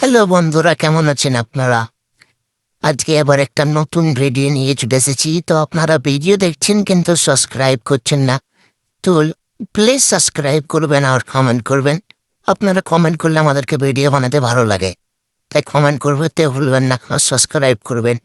Hello বন্ধুরা, কেমন আছেন আপনারা? আজকে আবার একটা নতুন ভিডিও নিয়ে চলে এসেছি। তো আপনারা ভিডিও দেখছেন কিন্তু সাবস্ক্রাইব করছেন না, তো প্লিজ সাবস্ক্রাইব করবেন আর কমেন্ট করবেন। আপনারা কমেন্ট করলে আমাদেরকে ভিডিও বানাতে ভালো লাগে। তাই কমেন্ট করতে ভুলবেন না সাবস্ক্রাইব করবেন।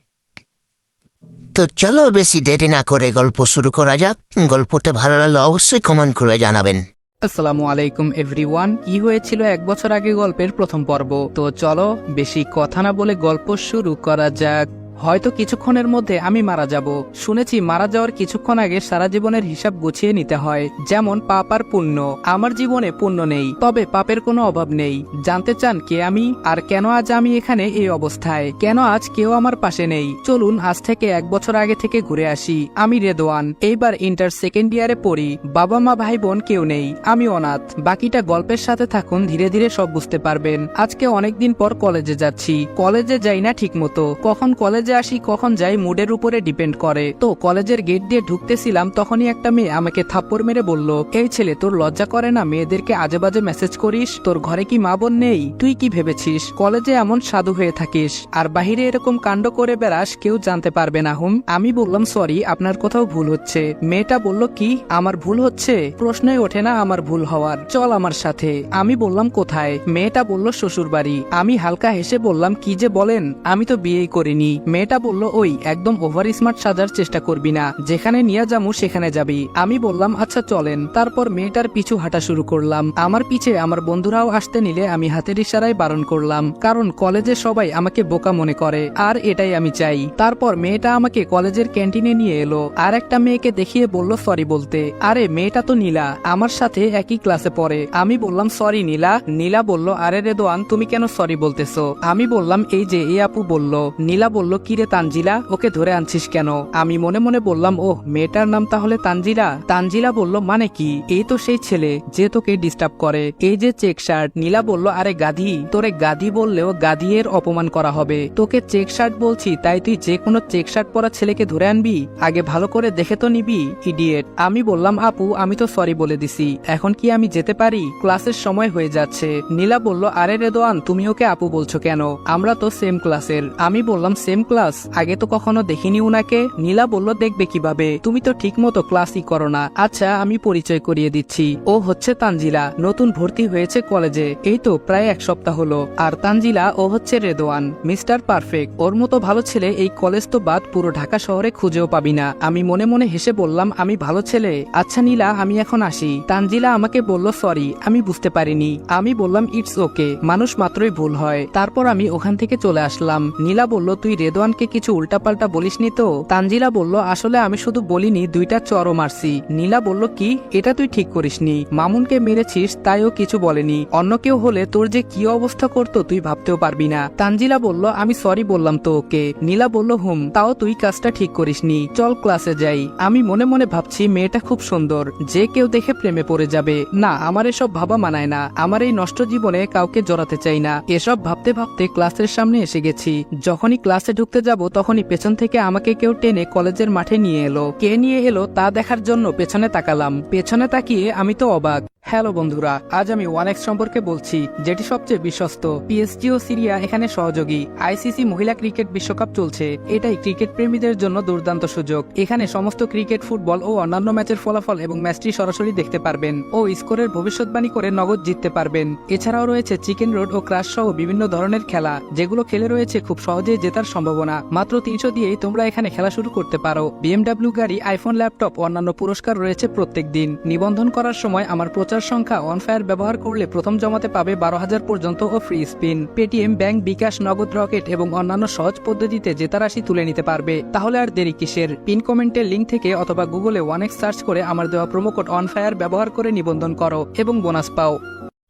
তো চলো বেশি দেরি না করে গল্প শুরু করা যাক। গল্পটা ভালো লাগলে অবশ্যই কমেন্ট করে জানাবেন। আসসালামু আলাইকুম এভরিওয়ান কি হয়েছিল এক বছর আগে গল্পের প্রথম পর্ব? তো চলো, বেশি কথা না বলে গল্প শুরু করা যাক। হয়তো কিছুক্ষণের মধ্যে আমি মারা যাব। শুনেছি মারা যাওয়ার কিছুক্ষণ আগে সারা জীবনের হিসাব গুছিয়ে নিতে হয়, যেমন পাপ আর পুণ্য। আমার জীবনে পুণ্য নেই, তবে পাপের কোনো অভাব নেই। জানতে চান কে আমি, আর কেন আজ আমি এখানে এই অবস্থায়? কেন আজ কেউ আমার পাশে নেই? চলুন আজ থেকে এক বছর আগে থেকে ঘুরে আসি। আমি রেদোয়ান। এইবার ইন্টার সেকেন্ড ইয়ারে পড়ি। বাবা মা ভাই বোন কেউ নেই। আমি অনাথ। বাকিটা গল্পের সাথে থাকুন, ধীরে ধীরে সব বুঝতে পারবেন। আজকে অনেকদিন পর কলেজে যাচ্ছি। কলেজে যাই না ঠিক মতো কখন কলেজে আসি, কখন যাই মুডের উপরে ডিপেন্ড করে। তো কলেজের গেট দিয়ে ঢুকতেছিলাম, তখনই একটা মেয়ে আমাকে থাপ্পড় মেরে বলল, এই ছেলে, তোর লজ্জা করে না? মেয়েদেরকে আজে বাজে মেসেজ করিস? তোর ঘরে কি মা বোন নেই? তুই কি ভেবেছিস? কলেজে এমন সাধু হয়ে থাকিস। আর বাহিরে এরকম কাণ্ড করে বেড়াস, কেউ জানতে পারবে না, হুম? আমি বললাম, সরি, আপনার কোথাও ভুল হচ্ছে। মেয়েটা বলল, কি? আমার ভুল হচ্ছে? প্রশ্নই ওঠে না আমার ভুল হওয়ার। চল আমার সাথে। আমি বললাম, কোথায়? মেয়েটা বলল শ্বশুর বাড়ি আমি হালকা হেসে বললাম, কি যে বলেন? আমি তো বিয়েই করিনি। মেয়েটা বলল, ওই, একদম ওভার স্মার্ট সাজার চেষ্টা করবি না। যেখানে নিয়ে যামু সেখানে যাবি। আমি বললাম আচ্ছা চলেন। তারপর মেয়েটার পিছু হাঁটা শুরু করলাম। আমার পিছে আমার বন্ধুরাও আসতে নিলে আমি হাতের ইশারায় বারণ করলাম, কারণ কলেজে সবাই আমাকে বোকা মনে করে, আর এটাই আমি চাই। তারপর মেয়েটা আমাকে কলেজের ক্যান্টিনে নিয়ে এলো, আর একটা মেয়েকে দেখিয়ে বলল, সরি বলতে। আরে, মেয়েটা তো নীলা, আমার সাথে একই ক্লাসে পড়ে। আমি বললাম, সরি নীলা। নীলা বলল, আরে রেদোয়ান তুমি কেন সরি বলতেছো? আমি বললাম, এই যে, এই আপু বলল। নীলা বলল কিরে তানজিলা, ওকে ধরে আনছিস কেন? আমি মনে মনে বললাম, ওহ, মেয়েটার নাম তাহলে তানজিলা? তানজিলা বলল মানে কি? এই তো সেই ছেলে যে তোকে ডিস্টার্ব করে। এই যে চেক শার্ট নীলা বলল, আরে গাধি, তোরে গাধি বললেও গাধি এর অপমান করা হবে। তোকে চেক শার্ট বলছি, তাই তুই যে কোনো চেক শার্ট পরা ছেলেকে ধরে আনবি? আগে ভালো করে দেখে তো নিবি ইডিয়েট আমি বললাম, আপু, আমি তো সরি বলে দিছি। এখন কি আমি যেতে পারি? ক্লাসের সময় হয়ে যাচ্ছে। নীলা বলল, আরে রেদোয়ান, তুমি ওকে আপু বলছো কেন? আমরা তো সেম ক্লাসের আমি বললাম সেম ক্লাস আগে তো কখনো দেখিনি উনাকে। নীলা বলল, দেখবে কীভাবে? তুমি তো ঠিক মতো ক্লাসই করো না। আচ্ছা আমি পরিচয় করিয়ে দিচ্ছি। ও হচ্ছে তানজিলা, নতুন ভর্তি হয়েছে কলেজে। এই তো, প্রায় এক সপ্তাহ হলো। আর তানজিলা, ও হচ্ছে রেদোয়ান। মিস্টার পারফেক্ট, ওর মতো ভালো ছেলে এই কলেজ তো বাদ পুরো ঢাকা শহরে খুঁজেও পাবি না। আমি মনে মনে হেসে বললাম, আমি ভালো ছেলে। আচ্ছা নীলা, আমি এখন আসি। তানজিলা আমাকে বলল, সরি, আমি বুঝতে পারিনি। আমি বললাম, ইটস ওকে। মানুষ মাত্রই ভুল হয়। তারপর আমি ওখান থেকে চলে আসলাম। নীলা বলল, তুই রেদোয়ানকে কিছু উল্টাপাল্টা বলিসনি তো? তানজিলা বলল, আসলে আমি শুধু বলিনি, দুইটা চরও মারছি। নীলা বলল, কি? এটা তুই ঠিক করিসনি। মামুনকে মেরেছিস তাইও কিছু বলেনি। অন্য কেউ হলে তোর যে কি অবস্থা করতো, তুই ভাবতেও পারবি না। তানজিলা বলল, আমি সরি বললাম তো ওকে। নীলা বলল, হুম, তাও তুই কাজটা ঠিক করিসনি। চল ক্লাসে যাই। আমি মনে মনে ভাবছি, মেয়েটা খুব সুন্দর। যে কেউ দেখে প্রেমে পড়ে যাবে। না, আমার এসব ভাবা মানায় না। আমার এই নষ্ট জীবনে কাউকে জড়াতে চাই না। এসব ভাবতে ভাবতে ক্লাসের সামনে এসে গেছি। যখনই ক্লাসে ঢুকতে যাব, তখনই পেছন থেকে আমাকে কেউ টেনে কলেজের মাঠে নিয়ে এলো। কে নিয়ে এলো তা দেখার জন্য পেছনে তাকালাম। পেছনে তাকিয়ে আমি তো অবাক। হ্যালো বন্ধুরা, আজ আমি ওয়ান এক্স সম্পর্কে বলছি, যেটি সবচেয়ে বিশ্বস্ত। পিএসজি ও সিরিয়া এখানে সহযোগী। আইসিসি মহিলা ক্রিকেট বিশ্বকাপ চলছে। এটাই ক্রিকেট প্রেমীদের জন্য দুর্দান্ত সুযোগ। এখানে সমস্ত ক্রিকেট, ফুটবল ও অন্যান্য ম্যাচের ফলাফল এবং ম্যাচটি সরাসরি দেখতে পারবেন ও স্কোরের ভবিষ্যৎবাণী করে নগদ জিততে পারবেন। এছাড়াও রয়েছে চিকেন রোড ও ক্রাশ সহ বিভিন্ন ধরনের খেলা, যেগুলো খেলে রয়েছে খুব সহজেই জেতার সম্ভাবনা। মাত্র তিনশো দিয়েই তোমরা এখানে খেলা শুরু করতে পারো। বিএমডাব্লিউ গাড়ি আইফোন ল্যাপটপ অন্যান্য পুরস্কার রয়েছে প্রত্যেক দিন। নিবন্ধন করার সময় আমার প্রচার সংখ্যা অন ফায়ার ব্যবহার করলে প্রথম জমাতে পাবে বারো হাজার পর্যন্ত ও free spin. Paytm, bank bKash, Nagad Rocket এবং অন্যান্য সহজ পদ্ধতিতে জেতা রাশি তুলে নিতে পারবে। তাহলে আর দেরি কিসের? পিন কমেন্টের লিঙ্ক থেকে অথবা গুগলে ওয়ান এক্স সার্চ করে আমার দেওয়া প্রোমোকোড অন ফায়ার ব্যবহার করে নিবন্ধন করো এবং বোনাস পাও।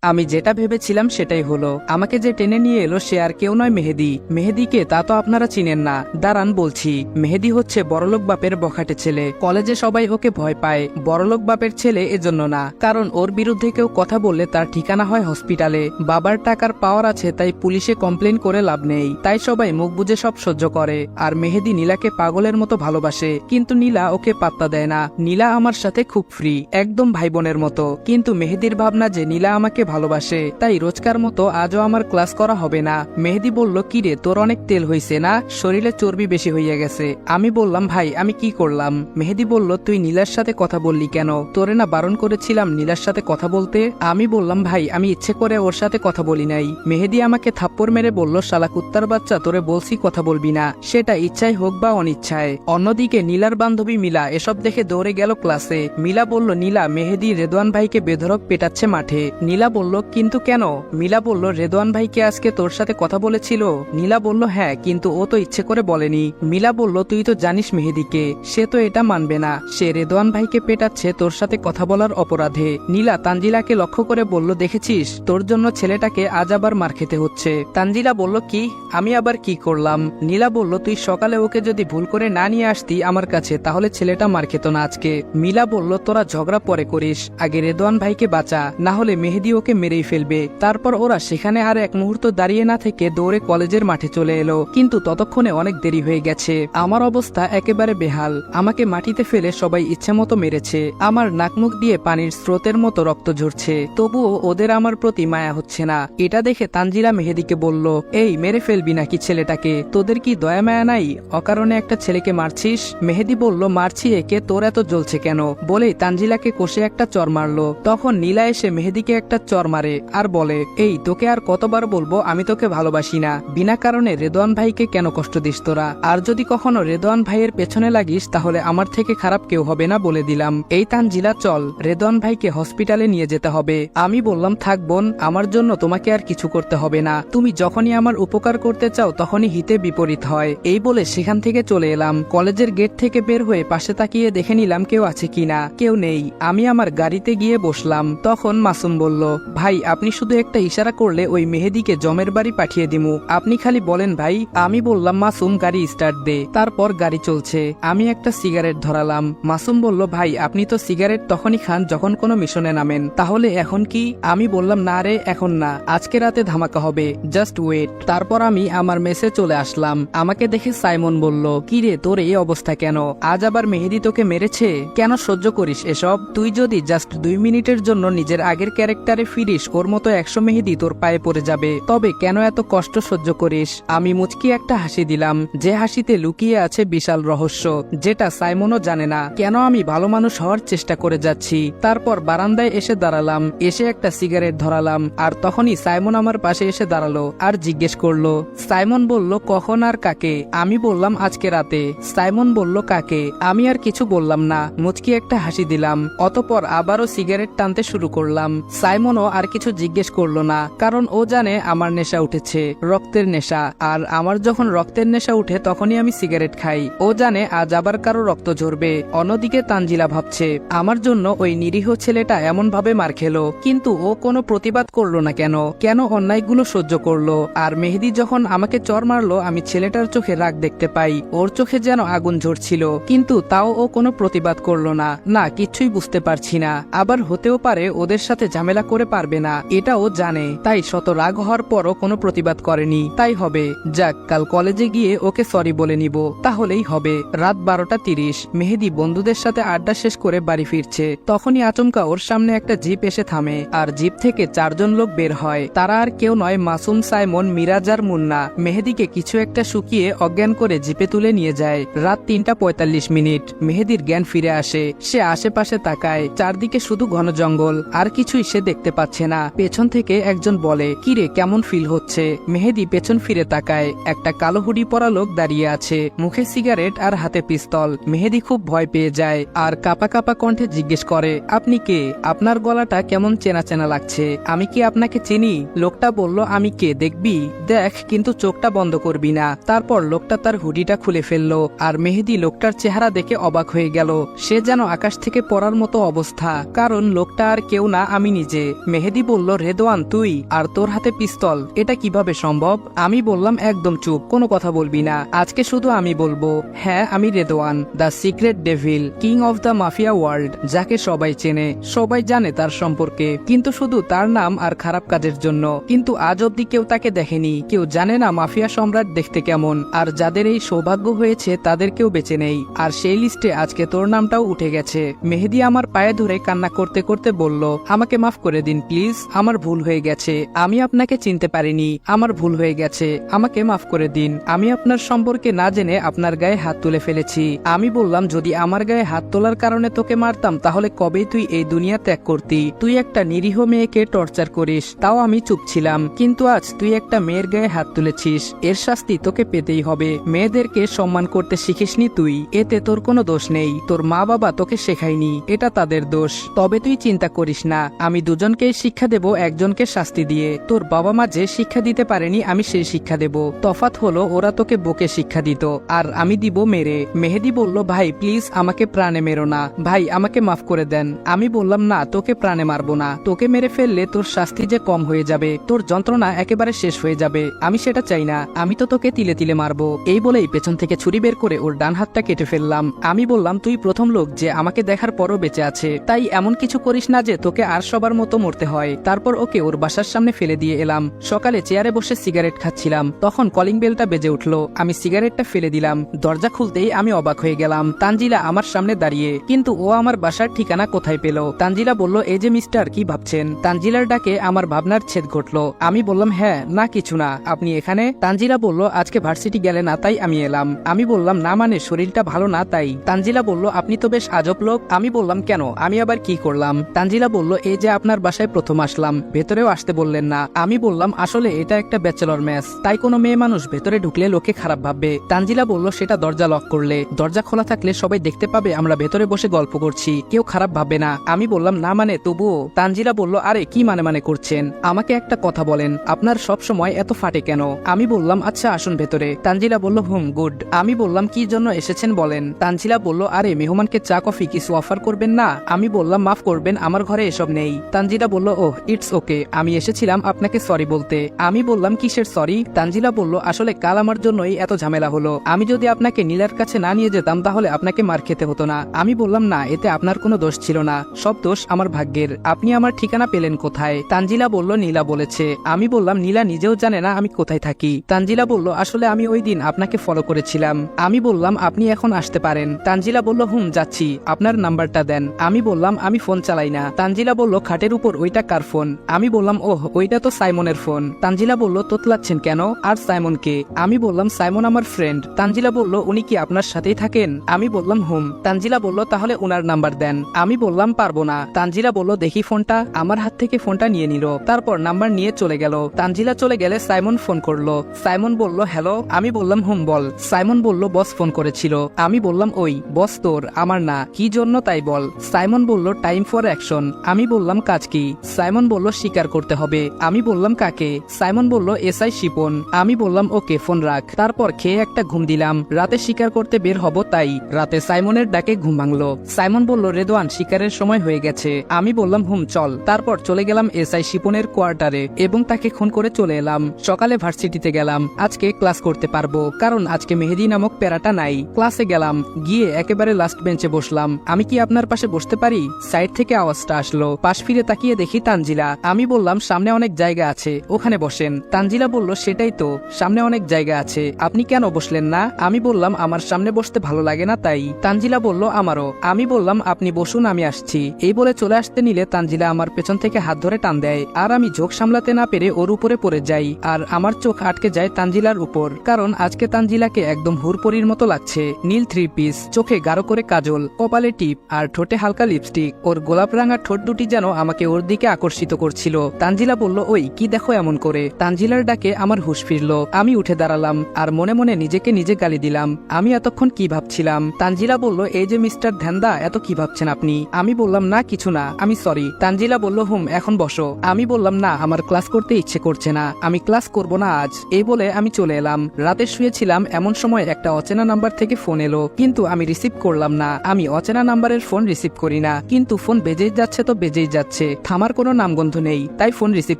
আমি যেটা ভেবেছিলাম সেটাই হলো, আমাকে যে টেনে নিয়ে এলো সে আর কেউ নয় মেহেদি। মেহেদিকে তা তো আপনারা চিনেন না। দাঁড়ান বলছি, মেহেদি হচ্ছে বড়লোক বাপের বখাটে ছেলে। কলেজে সবাই ওকে ভয় পায়। বড়লোক বাপের ছেলে এজন্য না। কারণ ওর বিরুদ্ধে কেউ কথা বললে তার ঠিকানা হয় হসপিটালে। বাবার টাকার পাওয়ার আছে, তাই পুলিশে কমপ্লেন করে লাভ নেই। তাই সবাই মুখ বুঝে সব সহ্য করে। আর মেহেদি নীলাকে পাগলের মতো ভালোবাসে। কিন্তু নীলা ওকে পাত্তা দেয় না। নীলা আমার সাথে খুব ফ্রি একদম ভাই বোনের মতো। কিন্তু মেহেদির ভাবনা যে নীলা আমাকে ভালোবাসে। তাই রোজকার মতো আজও আমার ক্লাস করা হবে না। মেহেদি বলল কিরে তোর অনেক তেল হইছে না? শরীরে চর্বি বেশি হইয়া গেছে। আমি বললাম, ভাই, আমি কি করলাম? মেহেদি বলল, তুই নীলার সাথে কথা বললি কেন? তোরে না বারণ করেছিলাম নীলার সাথে কথা বলতে? আমি বললাম, ভাই, আমি ইচ্ছে করে ওর সাথে কথা বলি নাই। মেহেদি আমাকে থাপ্পড় মেরে বলল, শালা কুত্তার বাচ্চা, তোরে বলছি কথা বলবি না। সেটা ইচ্ছায় হোক বা অনিচ্ছায়। অন্যদিকে নীলার বান্ধবী মিলা এসব দেখে দৌড়ে গেল ক্লাসে। মিলা বলল, নীলা, মেহেদি রেদওয়ান ভাইকে বেধরক পেটাচ্ছে মাঠে। নীলা বলল, কিন্তু কেন? মিলা বলল, রেদোয়ান ভাইকে আজকে তোর সাথে কথা বলেছিল। নীলা বলল হ্যাঁ কিন্তু ও তো ইচ্ছে করে বলেনি। মিলা বলল, তুই তো জানিস মেহেদিকে, সে তো এটা মানবে না। সে রেদোয়ান ভাইকে পেটাচ্ছে তোর সাথে কথা বলার অপরাধে। নীলা তানজিলাকে লক্ষ্য করে বলল, দেখেছিস, তোর জন্য ছেলেটাকে আজ আবার মার খেতে হচ্ছে। তানজিলা বলল, কি? আমি আবার কি করলাম? নীলা বলল, তুই সকালে ওকে যদি ভুল করে না নিয়ে আসতি আমার কাছে, তাহলে ছেলেটা মার খেত না আজকে। মিলা বলল, তোরা ঝগড়া পরে করিস, আগে রেদোয়ান ভাইকে বাঁচা, না হলে মেহেদি ওকে মেরেই ফেলবে। তারপর ওরা সেখানে আর এক মুহূর্ত দাঁড়িয়ে না থেকে দৌড়ে কলেজের মাঠে চলে এলো। কিন্তু ততক্ষণে অনেক দেরি হয়ে গেছে। আমার অবস্থা একেবারে বেহাল। আমাকে মাটিতে ফেলে সবাই ইচ্ছে মতো মেরেছে। আমার নাকমুখ দিয়ে পানির স্রোতের মতো রক্ত ঝরছে। তবুও ওদের আমার প্রতি মায়া হচ্ছে না। এটা দেখে তানজিলা মেহেদিকে বলল, এই, মেরে ফেলবি নাকি ছেলেটাকে? তোদের কি দয়া মায়া নাই? অকারণে একটা ছেলেকে মারছিস? মেহেদি বলল, মারছি একে, তোর এত জ্বলছে কেন? বলেই তানজিলাকে কষে একটা চর মারলো। তখন নীলা এসে মেহেদিকে একটা চর মারে আর বলে, এই, তোকে আর কতবার বলব আমি তোকে ভালোবাসি না। বিনা কারণে রেদওয়ান ভাইকে কেন কষ্ট দিস তোরা? আর যদি কখনো রেদওয়ান ভাইয়ের পেছনে লাগিস, তাহলে আমার থেকে খারাপ কেউ হবে না বলে দিলাম। এই তানজিলা, চল রেদওয়ান ভাইকে হসপিটালে নিয়ে যেতে হবে। আমি বললাম, থাক বোন, আমার জন্য তোমাকে আর কিছু করতে হবে না। তুমি যখনই আমার উপকার করতে চাও, তখনই হিতে বিপরীত হয়। এই বলে সেখান থেকে চলে এলাম। কলেজের গেট থেকে বের হয়ে পাশে তাকিয়ে দেখে নিলাম কেউ আছে কিনা। কেউ নেই। আমি আমার গাড়িতে গিয়ে বসলাম। তখন মাসুম বলল ভাই, আপনি শুধু একটা ইশারা করলে ওই মেহেদিকে জমের বাড়ি পাঠিয়ে দিমু। আপনি খালি বলেন, ভাই, আমি বললাম মাসুম গাড়ি স্টার্ট দে, তারপর গাড়ি চলছে। আমি একটা সিগারেট ধরালাম। মাসুম বলল, ভাই, আপনি তো সিগারেট তখনই খান যখন কোনো মিশনে নামেন। তাহলে এখন কি? আমি বললাম, না রে, এখন না। আজকে রাতে ধামাকা হবে। জাস্ট ওয়েট তারপর আমি আমার মেসে চলে আসলাম। আমাকে দেখে সাইমন বলল, কি রে, তোর এই অবস্থা কেন? আজ আবার মেহেদি তোকে মেরেছে? কেন সহ্য করিস এসব? তুই যদি জাস্ট দুই মিনিটের জন্য নিজের আগের ক্যারেক্টারে ফিরিস, ওর মতো একশো মেহেদি তোর পায়ে পড়ে যাবে। তবে কেন এত কষ্ট সহ্য করিস? আমি মুচকি একটা হাসি দিলাম। যে হাসিতে লুকিয়ে আছে বিশাল রহস্য, যেটা সাইমনও জানে না। কেন আমি ভালো মানুষ হওয়ার চেষ্টা করে যাচ্ছি? তারপর বারান্দায় এসে দাঁড়ালাম। এসে একটা সিগারেট ধরালাম। আর তখনই সাইমন আমার পাশে এসে দাঁড়াল আর জিজ্ঞেস করল, সাইমন বলল কখন আর কাকে? আমি বললাম, আজকে রাতে। সাইমন বলল, কাকে? আমি আর কিছু বললাম না। মুচকি একটা হাসি দিলাম। অতপর আবারও সিগারেট টানতে শুরু করলাম। সাইমনও আর কিছু জিজ্ঞেস করল না, কারণ ও জানে আমার নেশা উঠেছে, রক্তের নেশা, আর আমার যখন রক্তের নেশা উঠে তখনই আমি সিগারেট খাই। ও জানে আজ আবার কারও রক্ত ঝরবে, অন্যদিকে তানজিলা ভাবছে, আমার জন্য ওই নিরীহ ছেলেটা এমন ভাবে মার খেলো, কিন্তু ও কোনো প্রতিবাদ করল না কেন? কেন অন্যায়গুলো সহ্য করল? আর মেহেদি যখন আমাকে চর মারলো, আমি ছেলেটার চোখে রাগ দেখতে পাই, ওর চোখে যেন আগুন ঝরছিল, কিন্তু তাও ও কোনো প্রতিবাদ করল না। না, কিচ্ছুই বুঝতে পারছি না। আবার হতেও পারে ওদের সাথে ঝামেলা করে পারবে না, এটাও জানে। তাই শত রাগ হওয়ার পরও কোনো প্রতিবাদ করেনি। তাই হবে। যাক, কাল কলেজে গিয়ে ওকে সরি বলে নিব। তাহলেই হবে। রাত বারোটা তিরিশ। মেহেদি বন্ধুদের সাথে আড্ডা শেষ করে বাড়ি ফিরছে। তখনই আচমকা ওর সামনে একটা জিপ এসে থামে। আর জিপ থেকে চারজন লোক বের হয়। তারা আর কেউ নয়, মাসুম, সাইমন, মিরাজ আর মুন্না। মেহেদিকে কিছু একটা শুকিয়ে অজ্ঞান করে জিপে তুলে নিয়ে যায়। রাত তিনটা পঁয়তাল্লিশ মিনিট। মেহেদির জ্ঞান ফিরে আসে। সে আশেপাশে তাকায়। চারদিকে শুধু ঘন জঙ্গল। আর কিছুই সে দেখতে পাচ্ছে না। পেছন থেকে একজন বলে, কিরে, কেমন ফিল হচ্ছে? মেহেদি পেছন ফিরে তাকায়। একটা কালো হুডি পরা লোক দাঁড়িয়ে আছে, মুখে সিগারেট আর হাতে পিস্তল মেহেদি খুব ভয় পেয়ে যায় আর কাপা কাপা কণ্ঠে জিজ্ঞেস করে, আপনি কে? আপনার গলাটা কেমন চেনা চেনা লাগছে? আমি কি আপনাকে চিনি? লোকটা বলল, আমি কে? দেখবি? দেখ, কিন্তু চোখটা বন্ধ করবি না। তারপর লোকটা তার হুডিটা খুলে ফেলল আর মেহেদি লোকটার চেহারা দেখে অবাক হয়ে গেল। সে যেন আকাশ থেকে পড়ার মতো অবস্থা, কারণ লোকটা আর কেউ না, আমি নিজে। মেহেদি বলল রেদওয়ান তুই আর তোর হাতে পিস্তল, এটা কীভাবে সম্ভব? আমি বললাম, একদম চুপ, কোনো কথা বলবি না, আজকে শুধু আমি বলব হ্যাঁ আমি Redwan the secret devil, king of the mafia world, যাকে সবাই চেনে, সবাই জানে তার সম্পর্কে, কিন্তু শুধু তার নাম আর খারাপ কাজের জন্য, কিন্তু আজ অব্দি কেউ তাকে দেখেনি, কেউ জানে না মাফিয়া সম্রাট দেখতে কেমন, আর যাদের এই সৌভাগ্য হয়েছে তাদের কেউ বেঁচে নেই, আর সেই লিস্টে আজকে তোর নামটাও উঠে গেছে। মেহেদি আমার পায়ে ধরে কান্না করতে করতে বলল, আমাকে মাফ করে দিন দিন প্লিজ আমার ভুল হয়ে গেছে। আমি আপনাকে চিনতে পারিনি। আমার ভুল হয়ে গেছে। আমাকে মাফ করে দিন। আমি আপনার সম্পর্কে না জেনে আপনার গায়ে হাত তুলে ফেলেছি। আমি বললাম, যদি আমার গায়ে হাত তোলার কারণে তোকে মারতাম, তাহলে কবেই তুই এই দুনিয়া ত্যাগ করতি? তুই একটা নিরীহ মেয়েকে টর্চার করিস। তাও আমি চুপ ছিলাম। কিন্তু আজ তুই একটা মেয়ের গায়ে হাত তুলেছিস। এর শাস্তি তোকে পেতেই হবে। মেয়েদেরকে সম্মান করতে শিখিসনি তুই। এতে তোর কোনো দোষ নেই। তোর মা বাবা তোকে শেখায়নি। এটা তাদের দোষ। তবে তুই চিন্তা করিস না। আমি দুজনকেই শিক্ষা দেব, একজনকে শাস্তি দিয়ে। তোর বাবা মা যে শিক্ষা দিতে পারেনি, আমি সেই শিক্ষা দেব। তফাৎ হলো, ওরা তোকে বকে শিক্ষা দিত। আর আমি দিব মেরে। মেহেদি বলল, ভাই প্লিজ আমাকে প্রাণে মেরো না। ভাই, আমাকে মাফ করে দেন। আমি বললাম, না, তোকে প্রাণে মারবো না। তোকে মেরে ফেললে তোর শাস্তি যে কম হয়ে যাবে, তোর যন্ত্রণা একেবারে শেষ হয়ে যাবে। আমি সেটা চাই না। আমি তো তোকে তিলে তিলে মারবো। এই বলেই পেছন থেকে ছুরি বের করে ওর ডান হাতটা কেটে ফেললাম। আমি বললাম, তুই প্রথম লোক যে আমাকে দেখার পরও বেঁচে আছে। তাই এমন কিছু করিস না যে তোকে আর সবার মতো মরতে হয়। তারপর ওকে ওর বাসার সামনে ফেলে দিয়ে এলাম। সকালে চেয়ারে বসে সিগারেট খাচ্ছিলাম। তখন কলিং বেলটা বেজে উঠল। আমি সিগারেটটা ফেলে দিলাম। দরজা খুলতেই আমি অবাক হয়ে গেলাম। তানজিলা আমার সামনে দাঁড়িয়ে। কিন্তু ও আমার বাসার ঠিকানা কোথায় পেল? তানজিলা বলল, এই যে মিস্টার, কি ভাবছেন? তানজিলার ডাকে আমার ভাবনার ছেদ ঘটলো। আমি বললাম হ্যাঁ না কিছু না। আপনি এখানে? তানজিলা বলল, আজকে ভার্সিটি গেলে না, তাই আমি এলাম। আমি বললাম, না মানে শরীরটা ভালো না, তাই। তানজিলা বলল, আপনি তো বেশ আজব লোক। আমি বললাম, কেন? আমি আবার কি করলাম? তানজিলা বলল, এই যে আপনার বাসায় প্রথম আসলাম, ভেতরেও আসতে বললেন না। আমি বললাম, আসলে এটা একটা ব্যাচেলর ম্যাচ। তাই কোনো মেয়ে মানুষ ভেতরে ঢুকলে লোকে খারাপ ভাববে। তানজিলা বলল, সেটা দরজা লক করলে। দরজা খোলা থাকলে সবাই দেখতে পাবে আমরা ভেতরে বসে গল্প করছি, কেউ খারাপ ভাববে না। আমি বললাম, না মানে তবুও। তানজিলা বলল, আরে, কি মানে মানে করছেন? আমাকে একটা কথা বলেন, আপনার সব সময় এত ফাটে কেন? আমি বললাম আচ্ছা আসুন ভেতরে। তানজিলা বলল, হুম গুড আমি বললাম, কি জন্য এসেছেন বলেন? তানজিলা বলল, আরে, মেহমানকে চা, কফি কিছু অফার করবেন না? আমি বললাম, মাফ করবেন, আমার ঘরে এসব নেই। তানজিলা বলল, ওহ, ইটস ওকে। আমি এসেছিলাম আপনাকে সরি বলতে। আমি বললাম, কিসের সরি? তানজিলা বলল, আসলে কাল আমার জন্যই এত ঝামেলা হলো। আমি যদি আপনাকে নীলার কাছে না নিয়ে যেতাম, তাহলে আপনাকে মার খেতে হতো না। আমি বললাম, না, এতে আপনার কোনো দোষ ছিল না। সব দোষ আমার ভাগ্যের। আপনি আমার ঠিকানা পেলেন কোথায়? তানজিলা বলল, নীলা বলেছে। আমি বললাম, নীলা নিজেও জানে না আমি কোথায় থাকি। তানজিলা বলল, আসলে আমি ওই দিন আপনাকে ফলো করেছিলাম। আমি বললাম, আপনি এখন আসতে পারেন। তানজিলা বলল, হুম, যাচ্ছি। আপনার নাম্বারটা দেন। আমি বললাম, আমি ফোন চালাই না। তানজিলা বলল, খাটের উপর ওইটা কার ফোন? আমি বললাম, ওহ, ওইটা তো সাইমনের ফোন। তানজিলা বলল, তোতলাচ্ছেন কেন? আর সাইমনকে আমি বললাম, সাইমন আমার ফ্রেন্ড তানজিলা বলল, উনি কি আপনার সাথেই থাকেন? আমি বললাম, হুম। তানজিলা বলল, তাহলে উনার নাম্বার দেন। আমি বললাম, পারব না। তানজিলা বলল, দেখি ফোনটা। আমার হাত থেকে ফোনটা নিয়ে নিল। তারপর নাম্বার নিয়ে চলে গেল। তানজিলা চলে গেলে সাইমন ফোন করল। সাইমন বলল, হ্যালো। আমি বললাম, হুম, বল। সাইমন বলল, বস ফোন করেছিল। আমি বললাম, ওই, বস তোর, আমার না। কি জন্য তাই বল? সাইমন বলল, টাইম ফর অ্যাকশন। আমি বললাম, কাজ কি? সাইমন বলল, স্বীকার করতে হবে। আমি বললাম, কাকে? সাইমন বলল, এসআই শিপন। আমি বললাম, ওকে, ফোন রাখ। তারপর খেয়ে একটা ঘুম দিলাম। রাতে শিকার করতে বের হব তাই রাতে সাইমনের ডাকে ঘুম ভাঙলো। সাইমন বলল রেদওয়ান শিকারের সময় হয়ে গেছে। আমি বললাম, হুম, চল। তারপর চলে গেলাম এসআই শিপনের কোয়ার্টারে এবং তাকে খুন করে চলে এলাম। সকালে ভার্সিটিতে গেলাম। আজকে ক্লাস করতে পারব, কারণ আজকে মেহেদি নামক প্যারাটা নাই। ক্লাসে গেলাম, গিয়ে একেবারে লাস্ট বেঞ্চে বসলাম। আমি কি আপনার পাশে বসতে পারি? সাইড থেকে আওয়াজটা আসলো। পাশ ফিরে তাকিয়ে দেখি তানজিলা। আমি বললাম, সামনে অনেক জায়গা আছে, ওখানে বসেন। তানজিলা বলল, সেটাই তো, সামনে অনেক জায়গা আছে, আপনি কেন বসলেন না? আমি বললাম, আমার সামনে বসতে ভালো লাগে না তাই। তানজিলা বলল, আমারও। আমি বললাম, আপনি বসুন, আমি আসছি। এই বলে চলে আসতে নিলে তানজিলা আমার পেছন থেকে হাত ধরে টান দেয়, আর আমি ঝোঁক সামলাতে না পেরে ওর উপরে পড়ে যাই, আর আমার চোখ আটকে যায় তানজিলার উপর, কারণ আজকে তানজিলাকে একদম হুরপরির মতো লাগছে, নীল থ্রি পিস চোখে গাঢ় করে কাজল, কপালে টিপ, আর ঠোঁটে হালকা লিপস্টিক ওর গোলাপ রাঙা ঠোঁট দুটি যেন আমাকে ওর দিকে আকর্ষিত করছিল। তানজিলা বলল, ওই, কি দেখো এমন করে? তানজিলার ডাকে আমার হুশ ফিরলো। আমি উঠে দাঁড়ালাম আর মনে মনে নিজেকে নিজে গালি দিলাম। আমি এতক্ষণ কি ভাবছিলাম? তানজিলা বলল, এই যে মিস্টার ধ্যানদা, এত কি ভাবছেন আপনি? আমি বললাম, না, কিছু না। আমি সরি। তানজিলা বলল, হুম, এখন বসো। আমি বললাম, না, আমার ক্লাস করতে ইচ্ছে করছে না। আমি ক্লাস করব না আজ। এই বলে আমি চলে এলাম। রাতে শুয়েছিলাম, এমন সময় একটা অচেনা নাম্বার থেকে ফোন এলো। কিন্তু আমি রিসিভ করলাম না। আমি অচেনা নাম্বারের ফোন রিসিভ করি না। কিন্তু ফোন বেজেই যাচ্ছে তো বেজেই যাচ্ছে। থামার কোনো নামগন্ধ নেই, তাই ফোন রিসিভ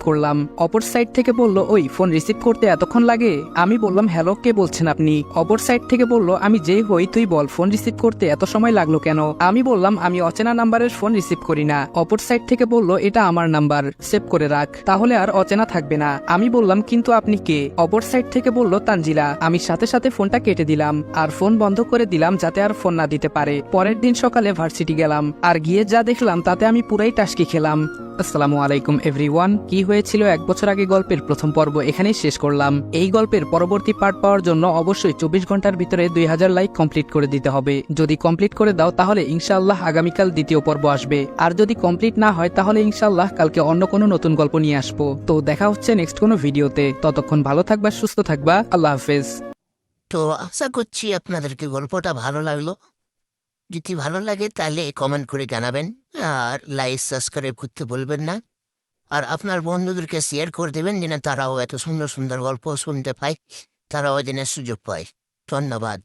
করলাম। অপর সাইড থেকে বলল, ওই, ফোন রিসিভ করতে এতক্ষণ লাগে? আমি বললাম, হ্যালো, কে বলছেন আপনি? অপর সাইড থেকে বলল, আমি যেই হই, তুই বল, ফোন রিসিভ করতে এত সময় লাগল কেন? আমি বললাম, আমি অচেনা নাম্বারের ফোন রিসিভ করি না। অপর সাইড থেকে বলল, এটা আমার নাম্বার, সেভ করে রাখ, তাহলে আর অচেনা থাকবে না। আমি বললাম, কিন্তু আপনি কে? অপর সাইড থেকে বলল, তানজিলা, আমি সাথে সাথে ফোনটা কেটে দিলাম, আর ফোন বন্ধ করে দিলাম যাতে আর ফোন না দিতে পারে। পরের দিন সকালে ভার্সিটি গেলাম, আর গিয়ে যা দেখলাম, তাতে আমি পুরাই টাসকি খেলাম। আসসালামু আলাইকুম এভরিওয়ান কি হয়েছিল? এক বছর আগে গল্পের প্রথম পর্ব এখানেই শেষ করলাম। এই গল্পের পরবর্তী পার্ট পাওয়ার জন্য অবশ্যই চব্বিশ ঘণ্টার ভিতরে দুই হাজার লাইক কমপ্লিট করে দিতে হবে। যদি কমপ্লিট করে দাও, তাহলে ইনশাআল্লাহ আগামীকাল দ্বিতীয় পর্ব আসবে। আর যদি কমপ্লিট না হয়, তাহলে ইনশাআল্লাহ কালকে অন্য কোনো নতুন গল্প নিয়ে আসব। তো দেখা হচ্ছে নেক্সট কোনো ভিডিওতে ততক্ষণ ভালো থাকবা, সুস্থ থাকবা। আল্লাহ হাফেজ। তো আশা করছি আপনাদেরকে গল্পটা ভালো লাগল। যদি ভালো লাগে তাহলে কমেন্ট করে জানাবেন। আর লাইক সাবস্ক্রাইব করতে বলবেন না। আর আপনার বন্ধুদেরকে শেয়ার করে দেবেন যেন তারাও এত সুন্দর সুন্দর গল্প শুনতে পায়, তারাও দিনের সুযোগ পায়। ধন্যবাদ।